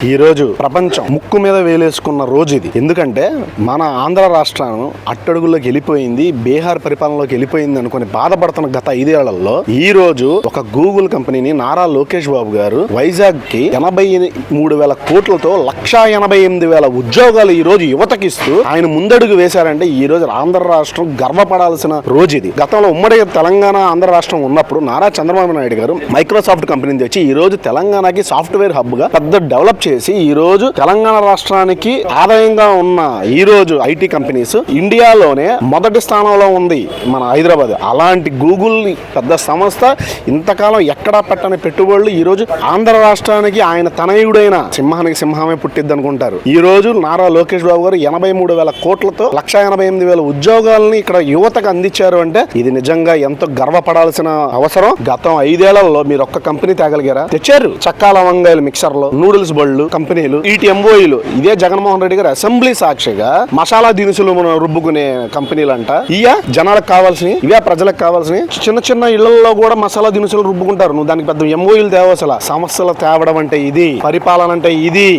ఈ రోజు ప్రపంచం ముక్కు మీద వేలేసుకున్న రోజు ఇది. ఎందుకంటే మన ఆంధ్ర రాష్ట్రం అట్టడుగుల్లోకి వెళ్ళిపోయింది బీహార్ పరిపాలనలోకి వెళ్ళిపోయింది అనుకుని బాధపడుతున్న గత ఐదేళ్ళలో ఈ రోజు ఒక గూగుల్ కంపెనీని నారా లోకేష్ బాబు గారు వైజాగ్కి ఎనభై మూడు వేల కోట్లతో లక్షా ఎనభై ఎనిమిది వేల ఉద్యోగాలు ఈ రోజు యువతకి ఇస్తూ ఆయన ముందడుగు వేశారంటే ఈ రోజు ఆంధ్ర రాష్ట్రం గర్వపడాల్సిన రోజు ఇది. గతంలో ఉమ్మడి తెలంగాణ ఆంధ్ర రాష్ట్రం ఉన్నప్పుడు నారా చంద్రబాబు నాయుడు గారు మైక్రోసాఫ్ట్ కంపెనీని తెచ్చి ఈ రోజు తెలంగాణకి సాఫ్ట్వేర్ హబ్గా పెద్ద డెవలప్ చేసి ఈ రోజు తెలంగాణ రాష్ట్రానికి ఆదాయంగా ఉన్న ఈ రోజు ఐటీ కంపెనీస్ ఇండియాలోనే మొదటి స్థానంలో ఉంది మన హైదరాబాద్. అలాంటి గూగుల్ పెద్ద సంస్థ ఇంతకాలం ఎక్కడా పెట్టని పెట్టుబడులు ఈ రోజు ఆంధ్ర రాష్ట్రానికి ఆయన తనయుడైన సింహానికి సింహమే పుట్టిద్ది అనుకుంటారు. ఈ రోజు నారా లోకేష్ బాబు గారు ఎనభై మూడు వేల కోట్లతో లక్ష ఎనభై ఎనిమిది వేల ఉద్యోగాలని ఇక్కడ యువతకు అందించారు అంటే ఇది నిజంగా ఎంతో గర్వపడాల్సిన అవసరం. గతం ఐదేళ్ళలో మీరు ఒక్క కంపెనీ తేగలిగారా? తెచ్చారు. చక్కా మిక్సర్లో నూడిల్స్ బళ్ళు కంపెనీలు ఈటి ఎంఓఈలు ఇదే జగన్మోహన్ రెడ్డి గారు అసెంబ్లీ సాక్షిగా మసాలా దినుసులు మనం రుబ్బుకునే కంపెనీలు అంట ఇయా జనాలకు కావాల్సినవి ఇవే ప్రజలకు కావాల్సినవి. చిన్న చిన్న ఇళ్ళలో కూడా మసాలా దినుసులు రుబ్బుకుంటారు. నువ్వు దానికి పెద్ద ఎంఓఈలు తేవసల సమస్యలు తేవడం అంటే ఇది పరిపాలన అంటే ఇది.